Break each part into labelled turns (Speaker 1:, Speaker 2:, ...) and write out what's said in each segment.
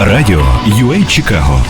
Speaker 1: Радіо UA Чикаго.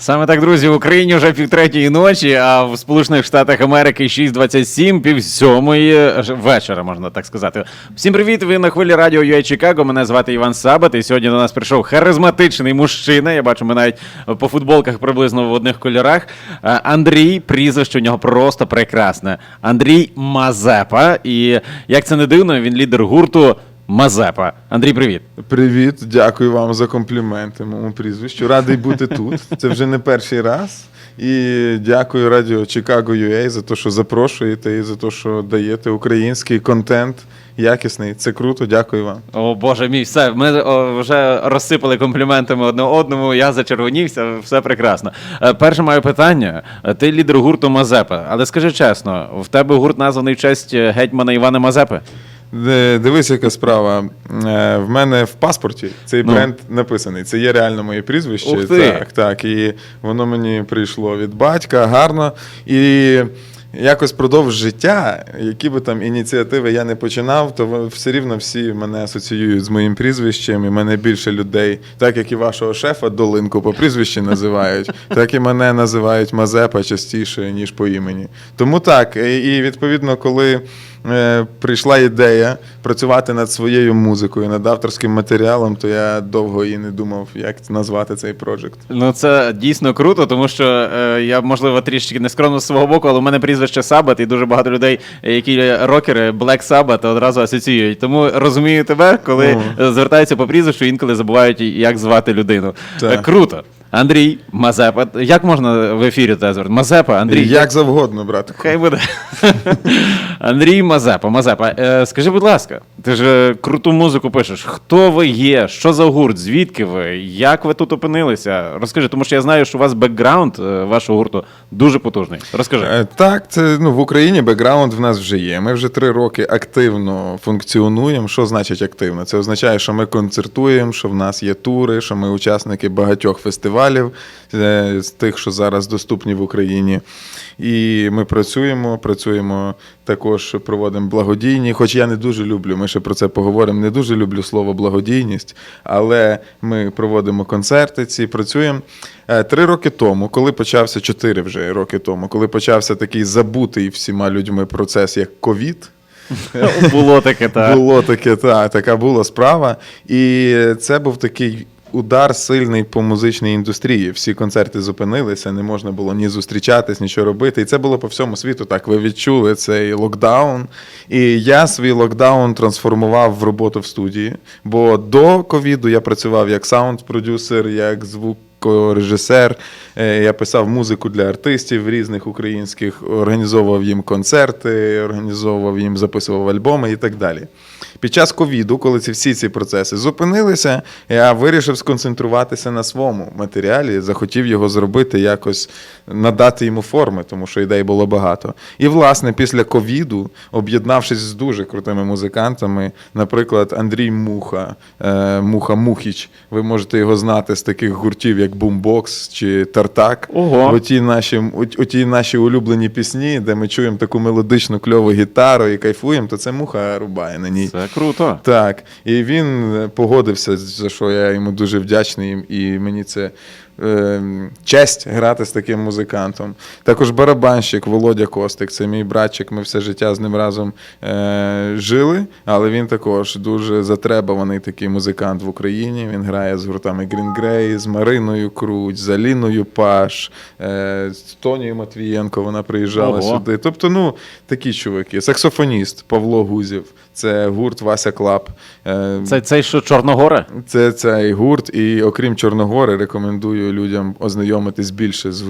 Speaker 2: Саме так, друзі, в Україні вже півтретьої ночі, а в Сполучених Штатах Америки 6.27, пів сьомої вечора, можна так сказати. Всім привіт! Ви на хвилі радіо UA Чикаго. Мене звати Іван Сабат, і сьогодні до нас прийшов харизматичний мужчина. Я бачу, ми навіть по футболках приблизно в одних кольорах. Е, Андрій, прізвище у нього просто прекрасне. Андрій Мазепа. І як це не дивно, він лідер гурту Мазепа. Андрій, привіт.
Speaker 3: Привіт, дякую вам за компліменти моєму прізвищу. Радий бути тут. Це вже не перший раз. І дякую радіо Chicago UA за те, що запрошуєте і за те, що даєте український контент якісний. Це круто, дякую вам.
Speaker 2: О Боже мій, все. Ми о, вже розсипали компліментами одне одному. Я зачервонівся, все прекрасно. Е, Перше маю питання. Е, Ти лідер гурту Мазепа. Але скажи чесно, в тебе гурт названий в честь е, гетьмана Івана Мазепи?
Speaker 3: Дивись, яка справа. Е, В мене в паспорті цей
Speaker 2: Ну.
Speaker 3: бренд написаний. Це є реально моє прізвище.
Speaker 2: Ух ти.
Speaker 3: Так, так. І воно мені прийшло від батька гарно. І якось продовж життя, які би там ініціативи я не починав, то все рівно всі мене асоціюють з моїм прізвищем, і мене більше людей, так як і вашого шефа Долинку по прізвищі називають, так і мене називають Мазепа частіше, ніж по імені. Тому так, і відповідно, коли прийшла ідея працювати над своєю музикою, над авторським матеріалом, то я довго і не думав, як назвати цей проджект.
Speaker 2: Ну це дійсно круто, тому що е, я можливо трішки нескромно з свого боку, але у мене прізвище Сабат, і дуже багато людей, е, які рокери, Black Sabbath, одразу асоціюють. Тому розумію тебе, коли
Speaker 3: О.
Speaker 2: е, звертаються по прізвищу, інколи забувають, як звати людину.
Speaker 3: Так.
Speaker 2: Е, Круто. Андрій Мазепа. Як можна в ефірі звертати? Мазепа, Андрій.
Speaker 3: як завгодно, братику.
Speaker 2: Хай буде. Андрій Мазепа. Мазепа, е, скажи, будь ласка, ти ж е, круту музику пишеш. Хто ви є? Що за гурт? Звідки ви? Як ви тут опинилися? Розкажи, тому що я знаю, що у вас бекграунд е, вашого гурту дуже потужний. Розкажи.
Speaker 3: Е, Так, це ну в Україні бекграунд в нас вже є. Ми вже три роки активно функціонуємо. Що значить активно? Це означає, що ми концертуємо, що в нас є тури, що ми учасники багатьох фестивалів е, з тих, що зараз доступні в Україні. І ми працюємо, працюємо також, проводимо благодійні. Хоч я не дуже люблю, ми ще про це поговоримо. Не дуже люблю слово благодійність, але ми проводимо концерти ці, працюємо. Е, Три роки тому, коли почався чотири вже роки тому, коли почався такий забутий всіма людьми процес, як ковід.
Speaker 2: Було таке, так.
Speaker 3: Було таке, та, така була справа. І це був такий удар сильний по музичній індустрії. Всі концерти зупинилися, не можна було ні зустрічатись, нічого робити. І це було по всьому світу. Так, ви відчули цей локдаун. І я свій локдаун трансформував в роботу в студії. Бо до ковіду я працював як саунд-продюсер, як звук. Режисер, Е, я писав музику для артистів різних українських, організовував їм концерти, організовував їм, записував альбоми і так далі. Під час ковіду, коли ці всі ці процеси зупинилися, я вирішив сконцентруватися на своєму матеріалі, захотів його зробити якось надати йому форми, тому що ідей було багато. І власне після ковіду, об'єднавшись з дуже крутими музикантами, наприклад, Андрій Муха, е, Муха Мухіч, ви можете його знати з таких гуртів, як Boombox чи Тартак.
Speaker 2: Ого.
Speaker 3: Оті наші, оті наші улюблені пісні, де ми чуємо таку мелодичну кльову гітару і кайфуємо, то це муха рубає на ній.
Speaker 2: Це круто.
Speaker 3: Так, і він погодився, за що я йому дуже вдячний, і мені це честь грати з таким музикантом. Також барабанщик Володя Костик, це мій братчик. Ми все життя з ним разом е, жили, але він також дуже затребуваний такий музикант в Україні. Він грає з гуртами Green Grey, з Мариною Круть, з Аліною Паш, е, з Тонією Матвієнко. Вона приїжджала
Speaker 2: Ого.
Speaker 3: сюди. Тобто, ну, такі чуваки. Саксофоніст Павло Гузів, це гурт Вася Клаб. Е,
Speaker 2: Це цей що Чорногора?
Speaker 3: це цей гурт, і окрім Чорногори, рекомендую людям ознайомитись більше з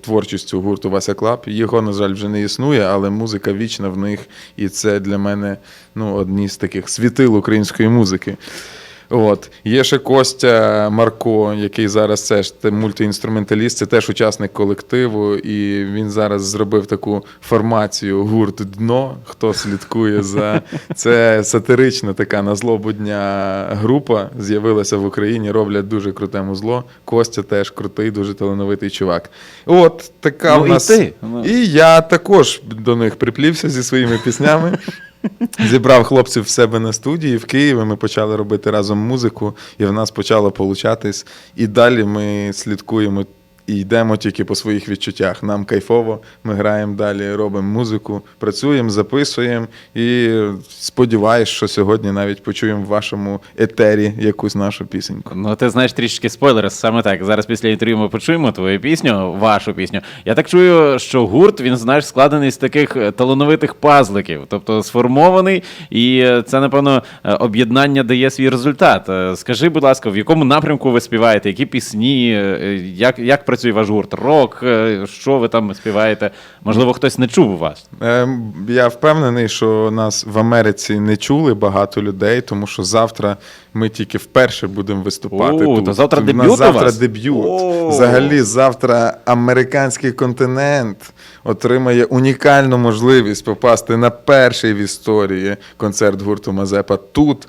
Speaker 3: творчістю гурту Вася Клаб. Його, на жаль, вже не існує, але музика вічна в них, і це для мене ну, одні з таких світил української музики. От. Є ще Костя Марко, який зараз це ж мультиінструменталіст, це теж учасник колективу, і він зараз зробив таку формацію гурт Дно. Хто слідкує за це сатирична така на злобу дня група. З'явилася в Україні, роблять дуже круте музло. Костя теж крутий, дуже талановитий чувак. От така
Speaker 2: Ну,
Speaker 3: в
Speaker 2: і ти.
Speaker 3: І я також до них приплівся зі своїми піснями. Зібрав хлопців в себе на студії в Києві. Ми почали робити разом музику, і в нас почало получатись. І далі ми слідкуємо і йдемо тільки по своїх відчуттях. Нам кайфово, ми граємо далі, робимо музику, працюємо, записуємо. І сподіваюсь, що сьогодні навіть почуємо в вашому етері якусь нашу пісеньку.
Speaker 2: Ну, ти знаєш трішечки спойлери, саме так. Зараз після інтерв'ю ми почуємо твою пісню, вашу пісню. Я так чую, що гурт, він, знаєш, складений з таких е, талановитих пазликів, тобто сформований, і е, це, напевно, е, об'єднання дає свій результат. Скажи, будь ласка, в якому напрямку ви співаєте, які пісні, як, як працює ваш гурт? Рок, е, що ви там співаєте? Можливо, хтось не чув вас.
Speaker 3: Ем, Я впевнений, що нас в Америці не чули багато людей, тому що завтра ми тільки вперше будемо виступати.
Speaker 2: О,
Speaker 3: тут.
Speaker 2: то завтра
Speaker 3: У
Speaker 2: дебют у
Speaker 3: завтра
Speaker 2: вас?
Speaker 3: дебют.
Speaker 2: О.
Speaker 3: Взагалі, завтра американський континент отримає унікальну можливість попасти на перший в історії концерт гурту Мазепа тут.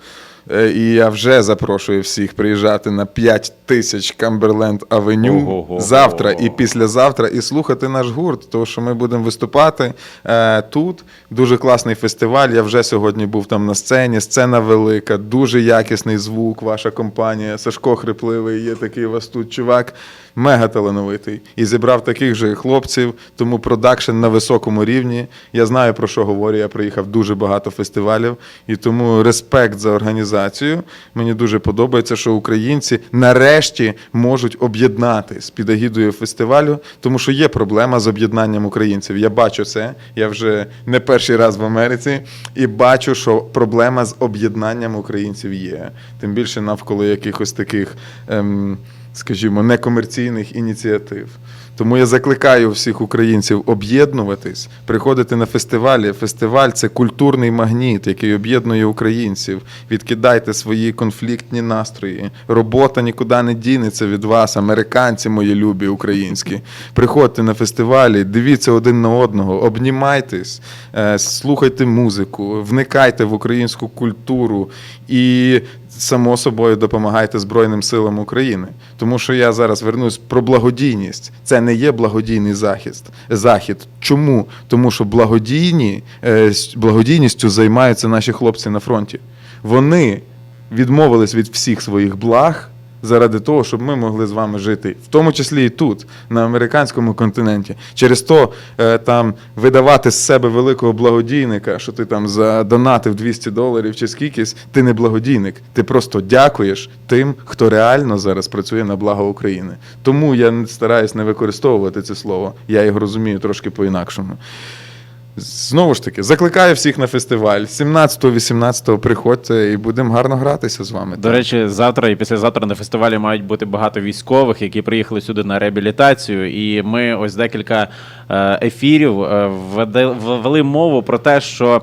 Speaker 3: Е, І я вже запрошую всіх приїжджати на 5 тисяч Камберленд Авеню завтра і післязавтра і слухати наш гурт, тому що ми будемо виступати е, тут. Дуже класний фестиваль. Я вже сьогодні був там на сцені. Сцена велика, дуже якісний звук. Ваша компанія. Сашко Хрипливий, є такий у вас тут чувак, мега талановитий. І зібрав таких же хлопців, тому продакшн на високому рівні. Я знаю про що говорю. Я приїхав дуже багато фестивалів, і тому респект за організацію. Мені дуже подобається, що українці нарешті можуть об'єднатись під агідою фестивалю, тому що є проблема з об'єднанням українців. Я бачу це. Я вже не перший раз в Америці, і бачу, що проблема з об'єднанням українців є. Тим більше навколо якихось таких. Ем, Скажімо, некомерційних ініціатив. Тому я закликаю всіх українців об'єднуватись, приходити на фестивалі. Фестиваль це культурний магніт, який об'єднує українців. Відкидайте свої конфліктні настрої. Робота нікуди не дінеться від вас, американці мої любі українські. Приходьте на фестивалі, дивіться один на одного, обнімайтесь, е, слухайте музику, вникайте в українську культуру і. Само собою допомагайте Збройним силам України, тому що я зараз вернусь про благодійність. Це не є благодійний захист. Захід. Чому? Тому що благодійні е, благодійністю займаються наші хлопці на фронті. Вони відмовились від всіх своїх благ заради того, щоб ми могли з вами жити, в тому числі і тут, на американському континенті. Через то е, там видавати з себе великого благодійника, що ти там задонатив 200 доларів чи скількись, ти не благодійник. Ти просто дякуєш тим, хто реально зараз працює на благо України. Тому я стараюсь не використовувати це слово. Я його розумію трошки по-інакшому. Знову ж таки, закликаю всіх на фестиваль. 17-18 приходьте і будемо гарно гратися з вами.
Speaker 2: До речі, завтра і післязавтра на фестивалі мають бути багато військових, які приїхали сюди на реабілітацію. І ми ось декілька е, ефірів е, ввели мову про те, що.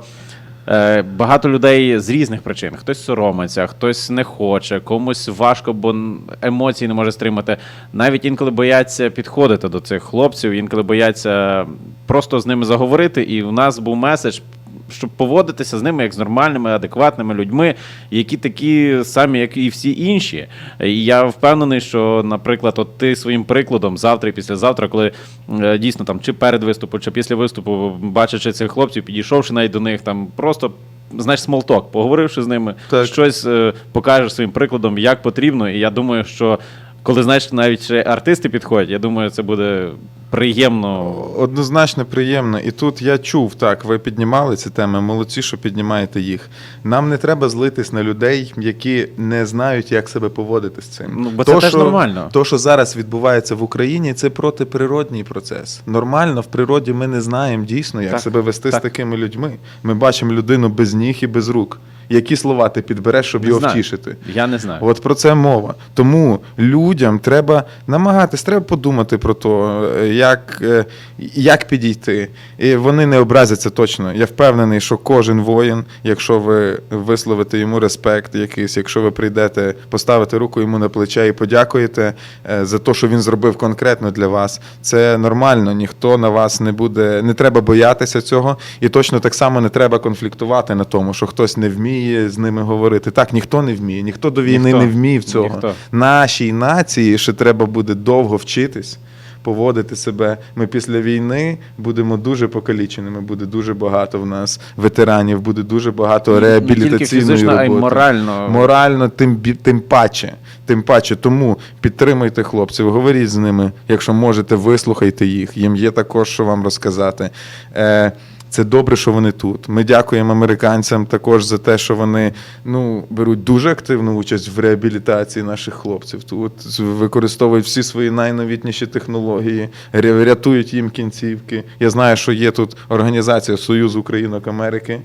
Speaker 2: Е, Багато людей з різних причин. Хтось соромиться, хтось не хоче, комусь важко, бо емоції не може стримати. Навіть інколи бояться підходити до цих хлопців, інколи бояться просто з ними заговорити. І в нас був меседж щоб поводитися з ними як з нормальними, адекватними людьми, які такі самі, як і всі інші. І я впевнений, що, наприклад, от ти своїм прикладом завтра і післязавтра, коли е, дійсно там чи перед виступу, чи після виступу, бачачи цих хлопців, підійшовши навіть до них, там просто. Знаєш, смолток, поговоривши з ними,
Speaker 3: Так.
Speaker 2: щось е, покажеш своїм прикладом, як потрібно. І я думаю, що коли знаєш, навіть ще артисти підходять, я думаю, це буде приємно.
Speaker 3: Однозначно приємно. І тут я чув, так, ви піднімали ці теми, молодці, що піднімаєте їх. Нам не треба злитись на людей, які не знають, як себе поводити з цим.
Speaker 2: Ну, бо це теж нормально.
Speaker 3: То, що зараз відбувається в Україні, це протиприродній процес. Нормально в природі ми не знаємо дійсно, як
Speaker 2: Так,
Speaker 3: себе вести
Speaker 2: так.
Speaker 3: з такими людьми. Ми бачимо людину без ніг і без рук. Які слова ти підбереш, щоб
Speaker 2: Не
Speaker 3: його
Speaker 2: знаю.
Speaker 3: втішити?
Speaker 2: Я не знаю.
Speaker 3: От про це мова. Тому людям треба намагатись, треба подумати про те, як, е, як підійти. І вони не образяться точно. Я впевнений, що кожен воїн, якщо ви висловите йому респект якийсь, якщо ви прийдете, поставите руку йому на плече і подякуєте е, за те, що він зробив конкретно для вас, це нормально. Ніхто на вас не буде, не треба боятися цього. І точно так само не треба конфліктувати на тому, що хтось не вміє з ними говорити. Так, ніхто не вміє, ніхто до війни
Speaker 2: Ніхто.
Speaker 3: не вмів цього.
Speaker 2: Ніхто.
Speaker 3: Нашій нації ще треба буде довго вчитись. Поводити себе. Ми після війни будемо дуже покаліченими, буде дуже багато в нас ветеранів, буде дуже багато
Speaker 2: Не тільки
Speaker 3: реабілітаційної
Speaker 2: роботи. а й морально.
Speaker 3: Морально, тим, тим паче. Тим паче, тому підтримуйте хлопців, говоріть з ними, якщо можете, вислухайте їх. Їм є також, що вам розказати. Е, це добре, що вони тут. Ми дякуємо американцям також за те, що вони ну, беруть дуже активну участь в реабілітації наших хлопців. Тут використовують всі свої найновітніші технології, рятують їм кінцівки. Я знаю, що є тут організація Союз Українок Америки.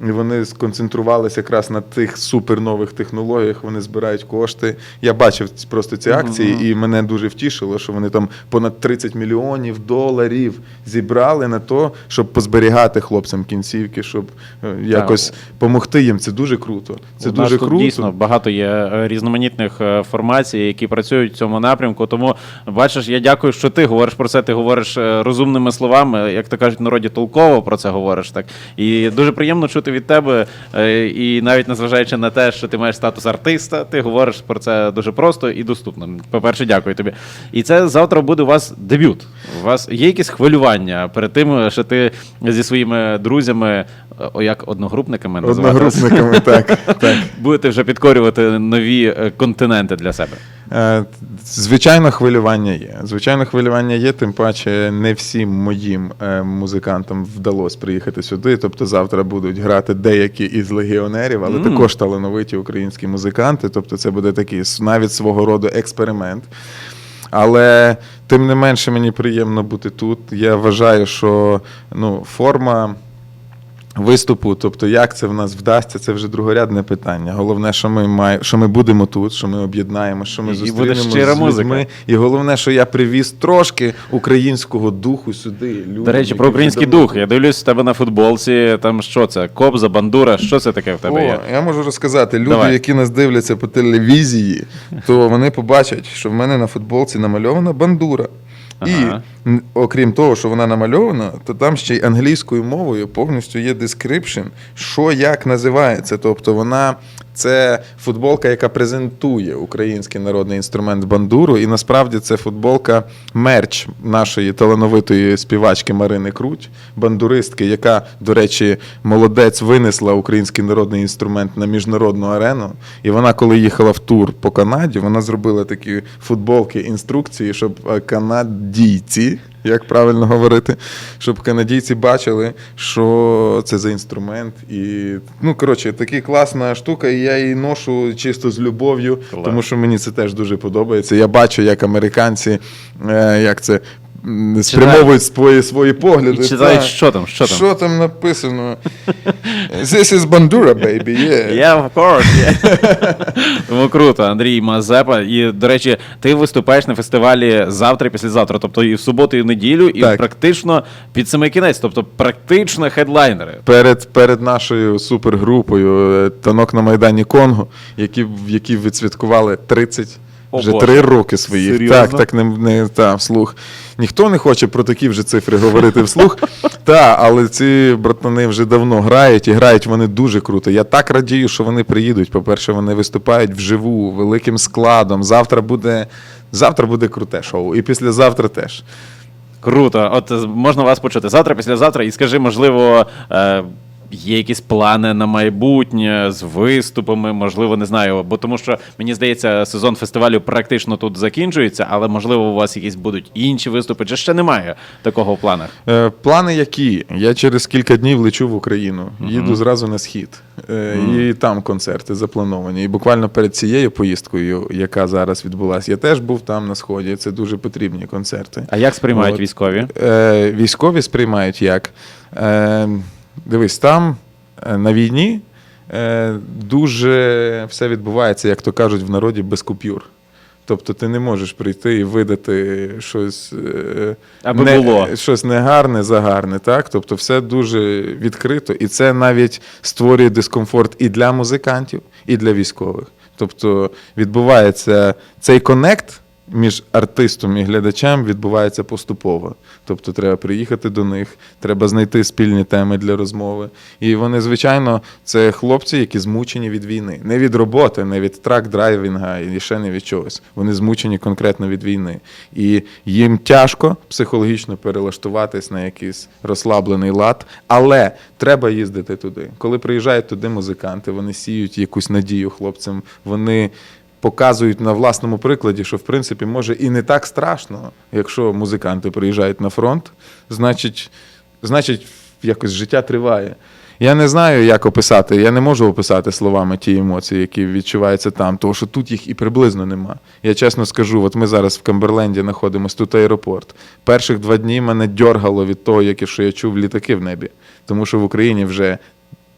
Speaker 3: Вони сконцентрувалися якраз на тих супернових технологіях. Вони збирають кошти. Я бачив просто ці акції, і мене дуже втішило, що вони там понад 30 мільйонів доларів зібрали на то, щоб позберігати хлопцям кінцівки, щоб е, якось допомогти їм. Це дуже круто. Це
Speaker 2: У нас
Speaker 3: дуже
Speaker 2: тут
Speaker 3: круто.
Speaker 2: Дійсно багато є е, різноманітних е, формацій, які працюють в цьому напрямку. Тому бачиш, я дякую, що ти говориш про це. Ти говориш розумними словами, як то кажуть, в народі толково про це говориш. Так і дуже приємно чути від тебе. е, І навіть незважаючи на те, що ти маєш статус артиста, ти говориш про це дуже просто і доступно. По-перше, дякую тобі. І це завтра буде у вас дебют. У вас є якісь хвилювання перед тим, що ти зі своїми друзями, о, як одногрупниками називати?
Speaker 3: Одногрупниками, так. так.
Speaker 2: Будете вже підкорювати нові е, континенти для себе.
Speaker 3: Е, Звичайно, хвилювання є. Звичайно, хвилювання є, тим паче не всім моїм е, музикантам вдалося приїхати сюди. Тобто завтра будуть грати деякі із легіонерів, але
Speaker 2: Мм.
Speaker 3: також талановиті українські музиканти. Тобто, це буде такий навіть свого роду експеримент. Але тим не менше мені приємно бути тут. Я вважаю, що ну, форма виступу, тобто як це в нас вдасться, це вже другорядне питання. Головне, що ми має, що ми будемо тут, що ми об'єднаємо, що ми
Speaker 2: буде
Speaker 3: з людьми. І головне, що я привіз трошки українського духу сюди. Людям,
Speaker 2: До речі, про український дух. Я дивлюсь в тебе на футболці. Там що це? Кобза, бандура. Що це таке в тебе є?
Speaker 3: Я можу розказати, люди,
Speaker 2: Давай.
Speaker 3: які нас дивляться по телевізії, то вони побачать, що в мене на футболці намальована бандура.
Speaker 2: Ага.
Speaker 3: І м, окрім того, що вона намальована, то там ще й англійською мовою повністю є description, що як називається. Тобто вона це футболка, яка презентує український народний інструмент бандуру. І насправді це футболка мерч нашої талановитої співачки Марини Круть, бандуристки, яка, до речі, молодець винесла український народний інструмент на міжнародну арену. І вона, коли їхала в тур по Канаді, вона зробила такі футболки, інструкції, щоб е, канадійці, як правильно говорити, щоб канадійці бачили, що це за інструмент. І, ну, коротше, така класна штука, і я її ношу чисто з любов'ю, тому що мені це теж дуже подобається. Я бачу, як американці, е, як це. Спрямовують свої, свої погляди.
Speaker 2: І читають,
Speaker 3: Так.
Speaker 2: що там, що там.
Speaker 3: Що там написано? This is Bandura, baby, yeah.
Speaker 2: Yeah, of course. Yeah. Тому круто, Андрій Мазепа. І, до речі, ти виступаєш на фестивалі завтра і післязавтра, тобто і в суботу, і в неділю, і
Speaker 3: Так.
Speaker 2: практично під самий кінець, тобто практично хедлайнери.
Speaker 3: Перед, перед нашою супергрупою е, танок на Майдані Конго, які, які відсвяткували 30
Speaker 2: О,
Speaker 3: вже
Speaker 2: Боже.
Speaker 3: три роки своїх.
Speaker 2: Серйозно?
Speaker 3: Так, так не, не та, вслух. Ніхто не хоче про такі вже цифри говорити вслух. Та, але ці братани вже давно грають і грають вони дуже круто. Я так радію, що вони приїдуть. По-перше, вони виступають вживу, великим складом. Завтра буде, завтра буде круте шоу. І післязавтра теж.
Speaker 2: Круто. От е, можна вас почути завтра, післязавтра, і скажи, можливо, е, є якісь плани на майбутнє з виступами, можливо, не знаю. Бо тому що мені здається, сезон фестивалю практично тут закінчується, але можливо у вас якісь будуть інші виступи, чи ще немає такого в планах.
Speaker 3: Е, Плани які? Я через кілька днів лечу в Україну, їду зразу на схід. Е, І там концерти заплановані. І буквально перед цією поїздкою, яка зараз відбулася, я теж був там на сході. Це дуже потрібні концерти.
Speaker 2: А як сприймають
Speaker 3: От.
Speaker 2: військові?
Speaker 3: Е, Військові сприймають як? Е, Дивись, там е, на війні е, дуже все відбувається, як то кажуть в народі, без купюр. Тобто ти не можеш прийти і видати щось, е,
Speaker 2: Аби
Speaker 3: не,
Speaker 2: було.
Speaker 3: щось негарне за гарне, так? Тобто все дуже відкрито, і це навіть створює дискомфорт і для музикантів, і для військових. Тобто відбувається цей конект між артистом і глядачем відбувається поступово. Тобто треба приїхати до них, треба знайти спільні теми для розмови. І вони, звичайно, це хлопці, які змучені від війни. Не від роботи, не від трак-драйвінга і ще не від чогось. Вони змучені конкретно від війни. І їм тяжко психологічно перелаштуватись на якийсь розслаблений лад, але треба їздити туди. Коли приїжджають туди музиканти, вони сіють якусь надію хлопцям. Вони показують на власному прикладі, що в принципі може і не так страшно, якщо музиканти приїжджають на фронт, значить, значить якось життя триває. Я не знаю, як описати. Я не можу описати словами ті емоції, які відчуваються там, тому що тут їх і приблизно нема. Я чесно скажу, от ми зараз в Камберленді знаходимося, тут аеропорт. Перших два дні мене дьоргало від того, як що я чув літаки в небі. Тому що в Україні вже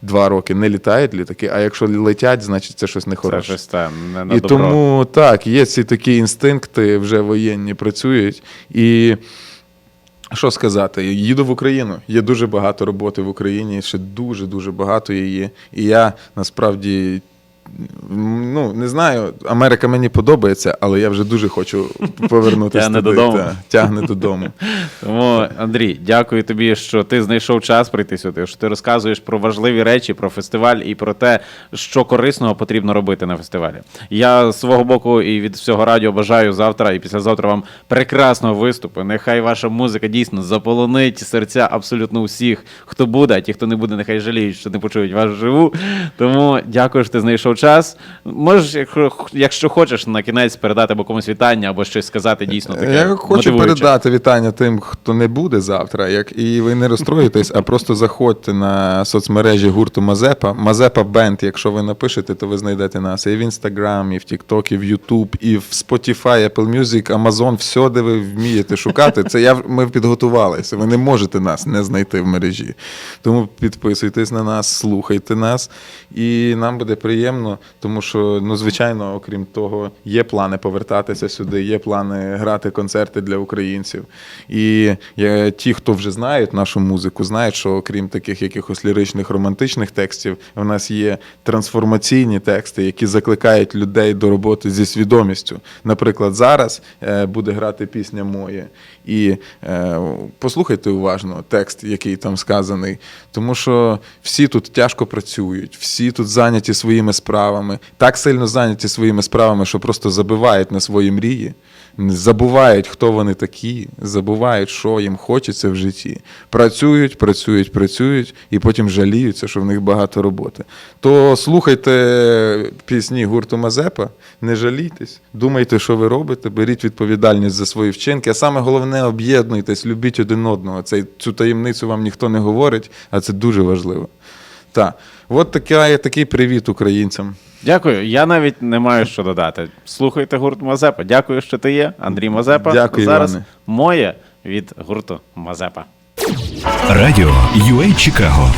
Speaker 3: два роки не літають літаки, а якщо летять, значить це щось
Speaker 2: Це
Speaker 3: нехороше.
Speaker 2: щось там не на
Speaker 3: І
Speaker 2: добро.
Speaker 3: тому так, є ці такі інстинкти, вже воєнні працюють. І що сказати, їду в Україну. Є дуже багато роботи в Україні, ще дуже-дуже багато її. І я насправді. Ну, не знаю, Америка мені подобається, але я вже дуже хочу повернутися.
Speaker 2: Тягне
Speaker 3: туди,
Speaker 2: додому.
Speaker 3: та, тягне додому.
Speaker 2: Тому, Андрій, дякую тобі, що ти знайшов час прийти сюди, що ти розказуєш про важливі речі, про фестиваль і про те, що корисного потрібно робити на фестивалі. Я з свого боку і від всього радіо бажаю завтра і післязавтра вам прекрасного виступу. Нехай ваша музика дійсно заполонить серця абсолютно усіх, хто буде, а ті, хто не буде, нехай жаліють, що не почують вас живу. Тому дякую, що ти знайшов час. Можеш, якщо, хочеш, на кінець передати або комусь вітання, або щось сказати дійсно таке.
Speaker 3: Я хочу
Speaker 2: мотивуюче.
Speaker 3: передати вітання тим, хто не буде завтра. Як і ви не розстроїтесь, а просто заходьте на соцмережі гурту Мазепа. Мазепа Бенд. Якщо ви напишете, то ви знайдете нас і в Інстаграм, і в Тікток, і в Ютуб, і в Spotify, Apple Music, Amazon, все, де ви вмієте шукати. Це я ми підготувалися. Ви не можете нас не знайти в мережі. Тому підписуйтесь на нас, слухайте нас, і нам буде приємно, тому що, ну, звичайно, окрім того, є плани повертатися сюди, є плани грати концерти для українців. І е, ті, хто вже знають нашу музику, знають, що окрім таких якихось ліричних романтичних текстів, у нас є трансформаційні тексти, які закликають людей до роботи зі свідомістю. Наприклад, зараз е, буде грати пісня моє. І е, послухайте уважно текст, який там сказаний, тому що всі тут тяжко працюють, всі тут зайняті своїми справами, так сильно зайняті своїми справами, що просто забивають на свої мрії, забувають, хто вони такі, забувають, що їм хочеться в житті. Працюють, працюють, працюють, і потім жаліються, що в них багато роботи. То слухайте пісні гурту Мазепа, не жалійтесь, думайте, що ви робите, беріть відповідальність за свої вчинки. А саме головне об'єднуйтесь, любіть один одного. Цю таємницю вам ніхто не говорить, а це дуже важливо. Так, от така, такий привіт українцям.
Speaker 2: Дякую. Я навіть не маю що додати. Слухайте гурт Мазепа. Дякую, що ти є. Андрій Мазепа.
Speaker 3: Дякую,
Speaker 2: Зараз
Speaker 3: Іване.
Speaker 2: моє від гурту Мазепа.
Speaker 1: Радіо UA Чикаго